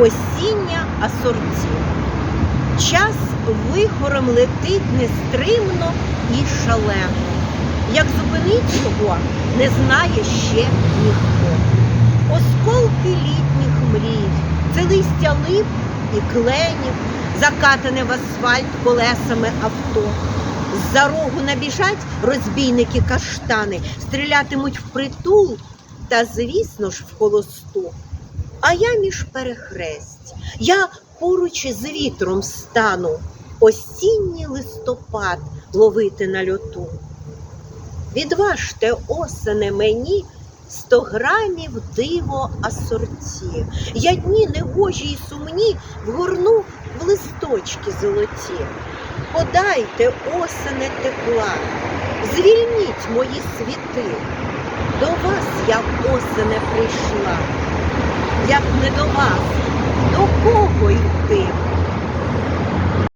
осіння асорті. Час вихором летить нестримно і шалено. Як зупинить його, не знає ще ніхто. Осколки літніх мрій, це листя лип і кленів, закатане в асфальт колесами авто. З-за рогу набіжать розбійники каштани, стрілятимуть впритул та, звісно ж, в холосту. А я між перехресть, я поруч із вітром стану, осінній листопад ловити на льоту. Відважте осене мені сто грамів диво асорті. Я дні негожі й сумні вгорну в листочки золоті. Подайте осене тепла, звільніть мої світи. До вас я в осене прийшла, як не до вас, до кого йти?